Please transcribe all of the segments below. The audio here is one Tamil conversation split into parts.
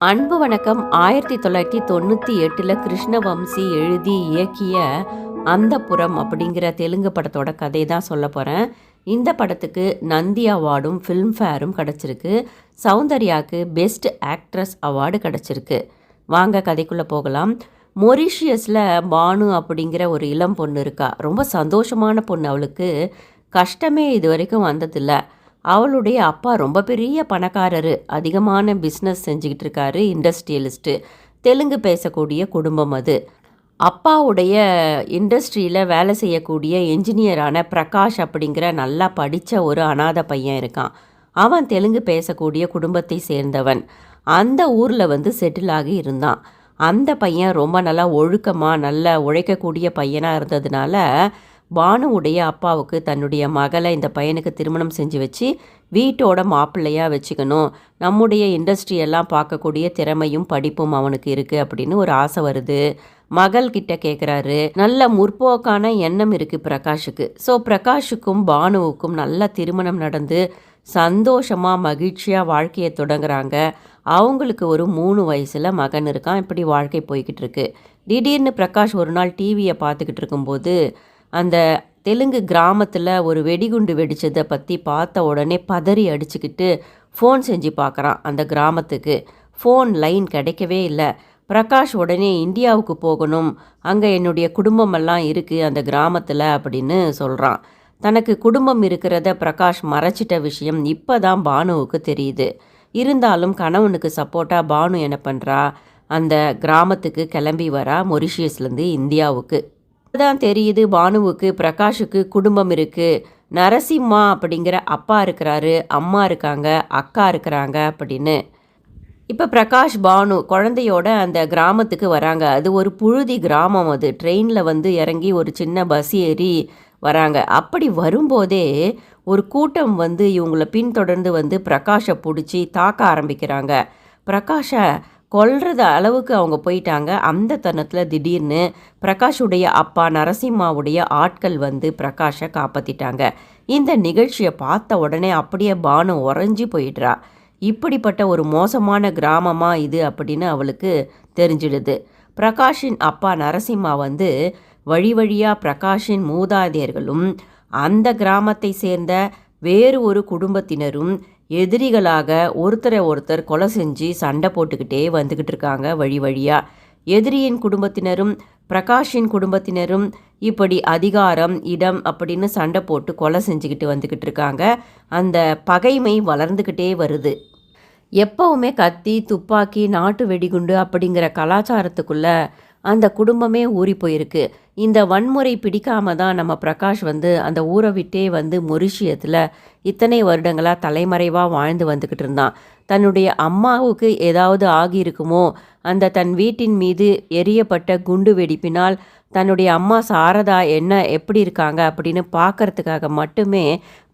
அன்பு வணக்கம். ஆயிரத்தி தொள்ளாயிரத்தி தொண்ணூற்றி எட்டில் கிருஷ்ணவம்சி எழுதி இயக்கிய அந்தப்புறம் அப்படிங்கிற தெலுங்கு படத்தோட கதை தான் சொல்ல போகிறேன் இந்த படத்துக்கு நந்தி அவார்டும் ஃபில்ம்ஃபேரும் கிடச்சிருக்கு. சௌந்தர்யாவுக்கு பெஸ்ட் ஆக்ட்ரஸ் அவார்டு கிடச்சிருக்கு. வாங்க கதைக்குள்ளே போகலாம். மொரிஷியஸில் பானு அப்படிங்கிற ஒரு இளம் பொண்ணு இருக்கா. ரொம்ப சந்தோஷமான பொண்ணு அவளுக்கு. கஷ்டமே இது வரைக்கும் வந்ததில்லை. அவளுடைய அப்பா ரொம்ப பெரிய பணக்காரரு. அதிகமான பிஸ்னஸ் செஞ்சுக்கிட்டு இருக்காரு இண்டஸ்ட்ரியலிஸ்ட்டு தெலுங்கு பேசக்கூடிய குடும்பம் அது. அப்பாவுடைய இண்டஸ்ட்ரியில் வேலை செய்யக்கூடிய என்ஜினியரான பிரகாஷ் அப்படிங்கிற நல்லா படித்த ஒரு அனாதை பையன் இருக்கான். அவன் தெலுங்கு பேசக்கூடிய குடும்பத்தை சேர்ந்தவன். அந்த ஊரில் வந்து செட்டில் ஆகி இருந்தான். அந்த பையன் ரொம்ப நல்லா ஒழுக்கமாக நல்லா உழைக்கக்கூடிய பையனாக இருந்ததுனால பானுவுடைய அப்பாவுக்கு தன்னுடைய மகளை இந்த பையனுக்கு திருமணம் செஞ்சு வச்சு வீட்டோட மாப்பிள்ளையாக வச்சுக்கணும். நம்முடைய இண்டஸ்ட்ரியெல்லாம் பார்க்கக்கூடிய திறமையும் படிப்பும் அவனுக்கு இருக்குது அப்படின்னு ஒரு ஆசை வருது. மகள் கிட்ட கேட்குறாரு நல்ல முற்போக்கான எண்ணம் இருக்குது பிரகாஷுக்கு. ஸோ பிரகாஷுக்கும் பானுவுக்கும் நல்ல திருமணம் நடந்து சந்தோஷமாக மகிழ்ச்சியாக வாழ்க்கையை தொடங்குறாங்க. அவங்களுக்கு ஒரு மூணு வயசில் மகன் இருக்கான். இப்படி வாழ்க்கை போய்கிட்டு இருக்கு. திடீர்னு பிரகாஷ் ஒரு நாள் டிவியை பார்த்துக்கிட்டு இருக்கும்போது அந்த தெலுங்கு கிராமத்தில் ஒரு வெடிகுண்டு வெடித்ததை பற்றி பார்த்த உடனே பதறி அடிச்சுக்கிட்டு ஃபோன் செஞ்சு பார்க்குறான் அந்த கிராமத்துக்கு. ஃபோன் லைன் கிடைக்கவே இல்லை. பிரகாஷ் உடனே இந்தியாவுக்கு போகணும். அங்கே என்னுடைய குடும்பமெல்லாம் இருக்குது அந்த கிராமத்தில் அப்படின்னு சொல்கிறான் தனக்கு குடும்பம் இருக்கிறத பிரகாஷ் மறைச்சிட்ட விஷயம் இப்போ தான் பானுவுக்கு தெரியுது. இருந்தாலும் கணவனுக்கு சப்போர்ட்டாக பானு என்ன பண்ணுறா அந்த கிராமத்துக்கு கிளம்பி வரா மொரிஷியஸ்லேருந்து இந்தியாவுக்கு. தான் தெரியுது பானுவுக்கு பிரகாஷுக்கு குடும்பம் இருக்குது நரசிம்மா அப்படிங்கிற அப்பா இருக்கிறாரு அம்மா இருக்காங்க அக்கா இருக்கிறாங்க அப்படின்னு. இப்போ பிரகாஷ் பானு குழந்தையோட அந்த கிராமத்துக்கு வராங்க. அது ஒரு புழுதி கிராமம் அது. ட்ரெயினில் வந்து இறங்கி ஒரு சின்ன பஸ் ஏறி வராங்க. அப்படி வரும்போதே ஒரு கூட்டம் வந்து இவங்கள பின்தொடர்ந்து வந்து பிரகாஷை பிடிச்சி தாக்க ஆரம்பிக்கிறாங்க. பிரகாஷை கொல்றது அளவுக்கு அவங்க போயிட்டாங்க. அந்த தருணத்தில் திடீர்னு பிரகாஷுடைய அப்பா நரசிம்மாவுடைய ஆட்கள் வந்து பிரகாஷை காப்பாற்றிட்டாங்க இந்த நிகழ்ச்சியை பார்த்த உடனே அப்படியே பானு உறைஞ்சி போயிடுறா. இப்படிப்பட்ட ஒரு மோசமான கிராமமாக இது அப்படின்னு அவளுக்கு தெரிஞ்சிடுது. பிரகாஷின் அப்பா நரசிம்மா வந்து வழி வழியாக பிரகாஷின் மூதாதையர்களும் அந்த கிராமத்தை சேர்ந்த வேறு ஒரு குடும்பத்தினரும் எதிரிகளாக ஒருத்தரை ஒருத்தர் கொலை செஞ்சு சண்டை போட்டுக்கிட்டே வந்துக்கிட்டு இருக்காங்க வழி வழியாக எதிரியின் குடும்பத்தினரும் பிரகாஷின் குடும்பத்தினரும் இப்படி அதிகாரம் இடம் அப்படின்னு சண்டை போட்டு கொலை செஞ்சுக்கிட்டு வந்துக்கிட்டு இருக்காங்க. அந்த பகைமை வளர்ந்துக்கிட்டே வருது. எப்பவுமே கத்தி துப்பாக்கி நாட்டு வெடிகுண்டு அப்படிங்கிற கலாச்சாரத்துக்குள்ளே அந்த குடும்பமே ஊறி போயிருக்கு. இந்த வன்முறை பிடிக்காம தான் நம்ம பிரகாஷ் வந்து அந்த ஊரை விட்டே வந்து மொரிஷியத்தில் இத்தனை வருடங்களாக தலைமறைவாக வாழ்ந்து வந்துக்கிட்டு இருந்தான். தன்னுடைய அம்மாவுக்கு ஏதாவது ஆகியிருக்குமோ அந்த தன் வீட்டின் மீது எரியப்பட்ட குண்டு வெடிப்பினால் தன்னுடைய அம்மா சாரதா என்ன எப்படி இருக்காங்க அப்படின்னு பார்க்கறதுக்காக மட்டுமே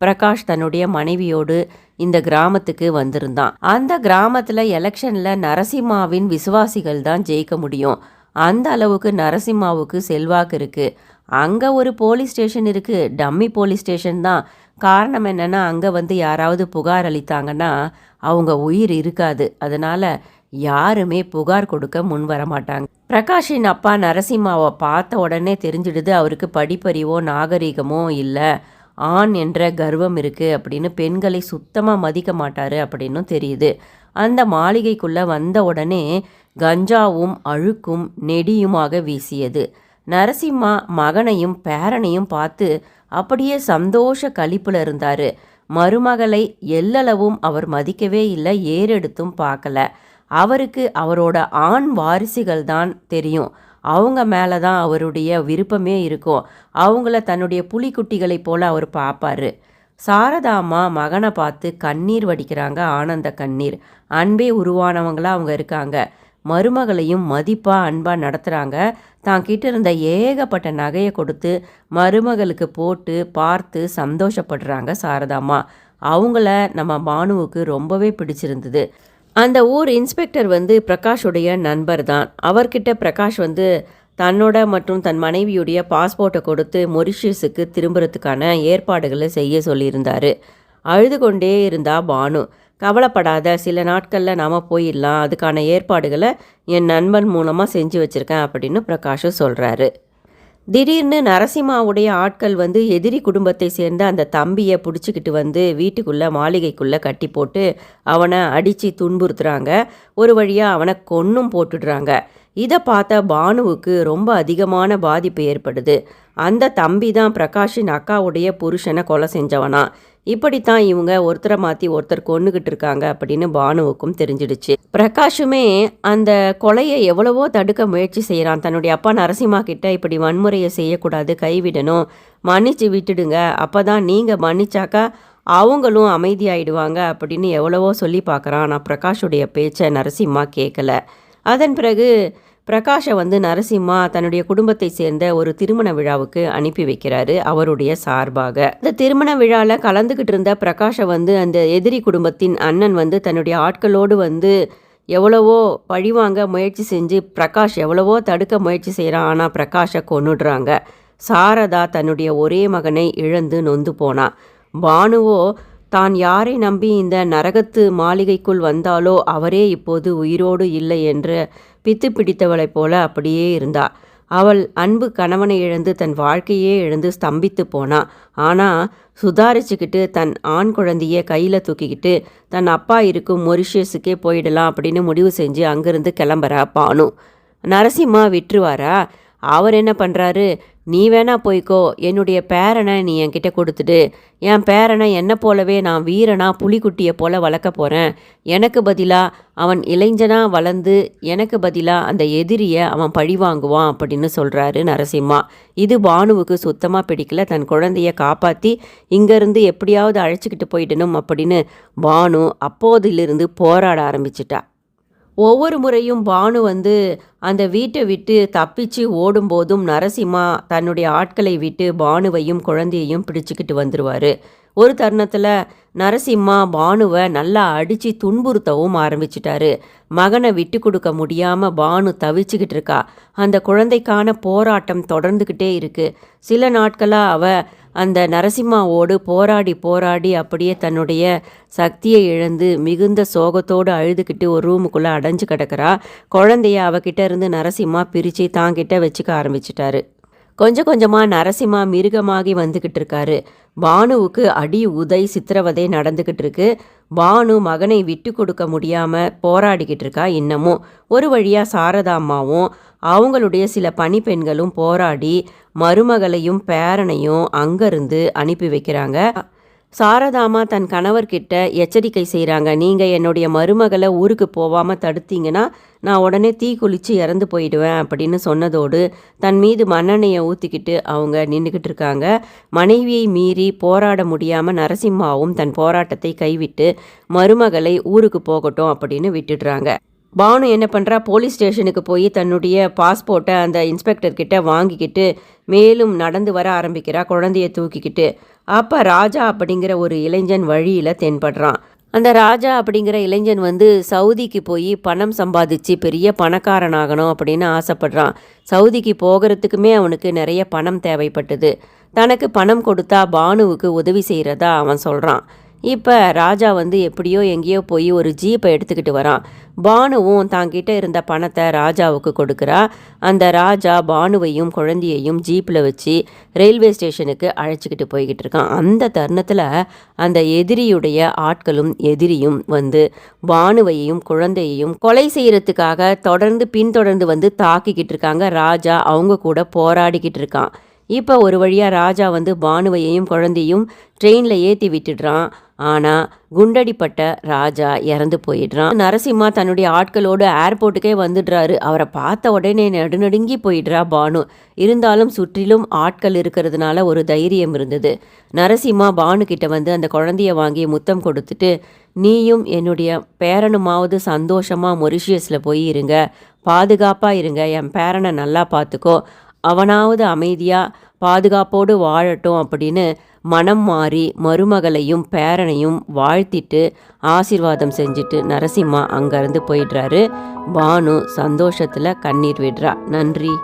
பிரகாஷ் தன்னுடைய மனைவியோடு இந்த கிராமத்துக்கு வந்திருந்தான். அந்த கிராமத்தில் எலெக்ஷனில் நரசிம்மாவின் விசுவாசிகள் தான் ஜெயிக்க முடியும். அந்த அளவுக்கு நரசிம்மாவுக்கு செல்வாக்கு இருக்குது அங்கே ஒரு போலீஸ் ஸ்டேஷன் இருக்குது டம்மி போலீஸ் ஸ்டேஷன் தான். காரணம் என்னென்னா அங்கே வந்து யாராவது புகார் அளித்தாங்கன்னா அவங்க உயிர் இருக்காது. அதனால் யாருமே புகார் கொடுக்க முன் வர மாட்டாங்க. பிரகாஷின் அப்பா நரசிம்மாவை பார்த்த உடனே தெரிஞ்சிடுது அவருக்கு படிப்பறிவோ நாகரிகமோ இல்லை. ஆண் என்ற கர்வம் இருக்குது அப்படின்னு பெண்களை சுத்தமாக மதிக்க மாட்டார் அப்படின்னும் தெரியுது. அந்த மாளிகைக்குள்ளே வந்த உடனே கஞ்சாவும் அழுக்கும் நெடியுமாக வீசியது. நரசிம்மா மகனையும் பேரனையும் பார்த்து அப்படியே சந்தோஷ கழிப்பில் இருந்தார். மருமகளை எல்லளவும் அவர் மதிக்கவே இல்லை ஏறெடுத்தும் பார்க்கல. அவருக்கு அவரோட ஆண் வாரிசுகள் தான் தெரியும். அவங்க மேலே தான் அவருடைய விருப்பமே இருக்கும். அவங்கள தன்னுடைய புலிக்குட்டிகளைப் போல அவர் பார்ப்பாரு. சாரதாம்மா மகனை பார்த்து கண்ணீர் வடிக்கிறாங்க ஆனந்த கண்ணீர். அன்பே உருவானவங்களாக அவங்க இருக்காங்க. மருமகளையும் மதிப்பாக அன்பாக நடத்துகிறாங்க தான் கிட்ட இருந்த ஏகப்பட்ட நகையை கொடுத்து மருமகளுக்கு போட்டு பார்த்து சந்தோஷப்படுறாங்க சாரதாம்மா அவங்கள நம்ம பானுவுக்கு ரொம்பவே பிடிச்சிருந்தது. அந்த ஊர் இன்ஸ்பெக்டர் வந்து பிரகாஷுடைய நண்பர் தான். அவர்கிட்ட பிரகாஷ் வந்து தன்னோட மற்றும் தன் மனைவியுடைய பாஸ்போர்ட்டை கொடுத்து மொரிஷியஸுக்கு திரும்புறதுக்கான ஏற்பாடுகளை செய்ய சொல்லியிருந்தார். அழுது கொண்டே இருந்தா பானு. கவலைப்படாத சில நாட்களில் நாம் போயிடலாம். அதுக்கான ஏற்பாடுகளை என் நண்பன் மூலமாக செஞ்சு வச்சுருக்கேன் அப்படின்னு பிரகாஷும் சொல்கிறாரு திடீர்னு நரசிம்மாவுடைய ஆட்கள் வந்து எதிரி குடும்பத்தை சேர்ந்த அந்த தம்பியை பிடிச்சிக்கிட்டு வந்து வீட்டுக்குள்ளே மாளிகைக்குள்ளே கட்டி போட்டு அவனை அடித்து துன்புறுத்துறாங்க. ஒரு வழியாக அவனை கொன்னும் போட்டுடுறாங்க. இதை பார்த்த பானுவுக்கு ரொம்ப அதிகமான பாதிப்பு ஏற்படுது. அந்த தம்பி தான் பிரகாஷின் அக்காவுடைய புருஷனை கொலை செஞ்சவனா. இப்படித்தான் இவங்க ஒருத்தரை மாற்றி ஒருத்தர் கொண்டுகிட்டு இருக்காங்க அப்படின்னு பானுவுக்கும் தெரிஞ்சிடுச்சு. பிரகாஷுமே அந்த கொலையை எவ்வளவோ தடுக்க முயற்சி செய்கிறான் தன்னுடைய அப்பா நரசிம்மா கிட்ட இப்படி வன்முறையை செய்யக்கூடாது கைவிடணும். மன்னிச்சு விட்டுடுங்க. அப்போ தான் நீங்கள் மன்னிச்சாக்கா அவங்களும் அமைதியாயிடுவாங்க அப்படின்னு எவ்வளவோ சொல்லி பார்க்குறான். ஆனால் பிரகாஷுடைய பேச்சை நரசிம்மா கேட்கல அதன் பிறகு பிரகாஷை வந்து நரசிம்மா தன்னுடைய குடும்பத்தை சேர்ந்த ஒரு திருமண விழாவுக்கு அனுப்பி வைக்கிறாரு அவருடைய சார்பாக. இந்த திருமண விழாவில் கலந்துக்கிட்டு இருந்த பிரகாஷை வந்து அந்த எதிரி குடும்பத்தின் அண்ணன் வந்து தன்னுடைய ஆட்களோடு வந்து எவ்வளவோ பழிவாங்க முயற்சி செஞ்சு பிரகாஷ் எவ்வளவோ தடுக்க முயற்சி செய்கிறான் ஆனால் பிரகாஷை கொண்டுடுறாங்க சாரதா தன்னுடைய ஒரே மகனை இழந்து நொந்து போனா. பானுவோ தான் யாரை நம்பி இந்த நரகத்து மாளிகைக்குள் வந்தாலோ அவரே இப்போது உயிரோடு இல்லை என்று பித்து பிடித்தவளைப் போல அப்படியே இருந்தா. அவள் அன்பு கணவனை இழந்து தன் வாழ்க்கையே இழந்து ஸ்தம்பித்து போனா. ஆனால் சுதாரிச்சுக்கிட்டு தன் ஆண் குழந்தைய கையில் தூக்கிக்கிட்டு தன் அப்பா இருக்கும் மொரிஷியஸுக்கே போயிடலாம் அப்படின்னு முடிவு செஞ்சு அங்கேருந்து கிளம்புறா பானு. நரசிம்மா விட்டுருவாரா? அவர் என்ன பண்ணுறாரு நீ வேணா போய்க்கோ. என்னுடைய பேரனை நீ என்கிட்ட கொடுத்துடு. என் பேரனை என்னை போலவே நான் வீரனா புலிக்குட்டியை போல வளர்க்க போகிறேன் எனக்கு பதிலாக அவன் இளைஞனா வளர்ந்து எனக்கு பதிலாக அந்த எதிரியை அவன் பழி வாங்குவான் அப்படின்னு சொல்கிறாரு நரசிம்மா. இது பானுவுக்கு சுத்தமாக பிடிக்கல. தன் குழந்தைய காப்பாற்றி இங்கேருந்து எப்படியாவது அழைச்சிக்கிட்டு போயிடணும் அப்படின்னு பானு அப்போதிலிருந்து போராட ஆரம்பிச்சிட்டா. ஒவ்வொரு முறையும் பானு வந்து அந்த வீட்டை விட்டு தப்பிச்சு ஓடும்போதும் நரசிம்மா தன்னுடைய ஆட்களை விட்டு பானுவையும் குழந்தையையும் பிடிச்சிக்கிட்டு வந்துடுவார் ஒரு தருணத்தில் நரசிம்மா பானுவை நல்லா அடித்து துன்புறுத்தவும் ஆரம்பிச்சிட்டாரு. மகனை விட்டு கொடுக்க முடியாமல் பானு தவிச்சுக்கிட்டு இருக்கா. அந்த குழந்தைக்கான போராட்டம் தொடர்ந்துக்கிட்டே இருக்குது சில நாட்களாக அவ அந்த நரசிம்மாவோடு போராடி போராடி அப்படியே தன்னுடைய சக்தியை இழந்து மிகுந்த சோகத்தோடு அழுதுகிட்டு ஒரு ரூமுக்குள்ளே அடைஞ்சு கிடக்கிறா. குழந்தைய அவகிட்ட இருந்து நரசிம்மா பிரித்து தாங்கிட்ட வச்சுக்க ஆரம்பிச்சிட்டாரு. கொஞ்சம் கொஞ்சமாக நரசிம்மா மிருகமாகி வந்துக்கிட்டு இருக்காரு பானுவுக்கு அடி உதை சித்திரவதை நடந்துக்கிட்டு இருக்கு பானு மகனை விட்டு கொடுக்க முடியாமல் போராடிக்கிட்டு இருக்கா இன்னமும் ஒரு வழியாக சாரதாம்மாவும் அவங்களுடைய சில பணிப்பெண்களும் போராடி மருமகளையும் பேரனையும் அங்கேருந்து அனுப்பி வைக்கிறாங்க. சாரதாமா தன் கணவர்கிட்ட எச்சரிக்கை செய்கிறாங்க நீங்கள் என்னுடைய மருமகளை ஊருக்கு போகாமல் தடுத்தீங்கன்னா நான் உடனே தீ குளித்து இறந்து போயிடுவேன் அப்படின்னு சொன்னதோடு தன் மீது மண்ணெண்ணையை ஊற்றிக்கிட்டு அவங்க நின்றுக்கிட்டு இருக்காங்க. மனைவியை மீறி போராட முடியாமல் நரசிம்மாவும் தன் போராட்டத்தை கைவிட்டு மருமகளை ஊருக்கு போகட்டும் அப்படின்னு விட்டுடுறாங்க. பானு என்ன பண்ணுறா போலீஸ் ஸ்டேஷனுக்கு போய் தன்னுடைய பாஸ்போர்ட்டை அந்த இன்ஸ்பெக்டர்கிட்ட வாங்கிக்கிட்டு மேலும் நடந்து வர ஆரம்பிக்கிறா. குழந்தைய தூக்கிக்கிட்டு. அப்போ ராஜா அப்படிங்கிற ஒரு இளைஞன் வழியில் தென்படுறான். அந்த ராஜா அப்படிங்கிற இளைஞன் வந்து சவுதிக்கு போய் பணம் சம்பாதிச்சு பெரிய பணக்காரனாகணும் அப்படின்னு ஆசைப்படுறான். சவுதிக்கு போகிறதுக்குமே அவனுக்கு நிறைய பணம் தேவைப்பட்டது. தனக்கு பணம் கொடுத்தா பானுவுக்கு உதவி செய்கிறதா அவன் சொல்கிறான் இப்போ ராஜா வந்து எப்படியோ எங்கேயோ போய் ஒரு ஜீப்பை எடுத்துக்கிட்டு வரான். பானுவும் தாங்கிட்ட இருந்த பணத்தை ராஜாவுக்கு கொடுக்குறா. அந்த ராஜா பானுவையும் குழந்தையையும் ஜீப்பில் வச்சு ரயில்வே ஸ்டேஷனுக்கு அழைச்சிக்கிட்டு போய்கிட்டு இருக்கான். அந்த தருணத்தில் அந்த எதிரியுடைய ஆட்களும் எதிரியும் வந்து பானுவையும் குழந்தையையும் கொலை செய்கிறதுக்காக தொடர்ந்து பின்தொடர்ந்து வந்து தாக்கிக்கிட்டு இருக்காங்க. ராஜா அவங்க கூட போராடிக்கிட்டு இருக்கான். இப்போ ஒரு வழியாக ராஜா வந்து பானுவையையும் குழந்தையும் ட்ரெயினில் ஏற்றி விட்டுடுறான். ஆனால் குண்டடிப்பட்ட ராஜா இறந்து போயிடுறான். நரசிம்மா தன்னுடைய ஆட்களோடு ஏர்போர்ட்டுக்கே வந்துடுறாரு. அவரை பார்த்த உடனே நடுநடுங்கி போயிடுறா பானு. இருந்தாலும் சுற்றிலும் ஆட்கள் இருக்கிறதுனால ஒரு தைரியம் இருந்தது. நரசிம்மா பானு கிட்ட வந்து அந்த குழந்தைய வாங்கி முத்தம் கொடுத்துட்டு நீயும் என்னுடைய பேரனுமாவது சந்தோஷமாக மொரிஷியஸில் போய் இருங்க. பாதுகாப்பாக இருங்க. என் பேரனை நல்லா பார்த்துக்கோ அவனாவது அமைதியாக பாதுகாப்போடு வாழட்டும் அப்படின்னு மனம் மாறி மருமகளையும் பேரனையும் வாழ்த்திட்டு ஆசீர்வாதம் செஞ்சுட்டு நரசிம்மா அங்கேருந்து போயிடுறாரு. பானு சந்தோஷத்தில் கண்ணீர் விடுறா. நன்றி.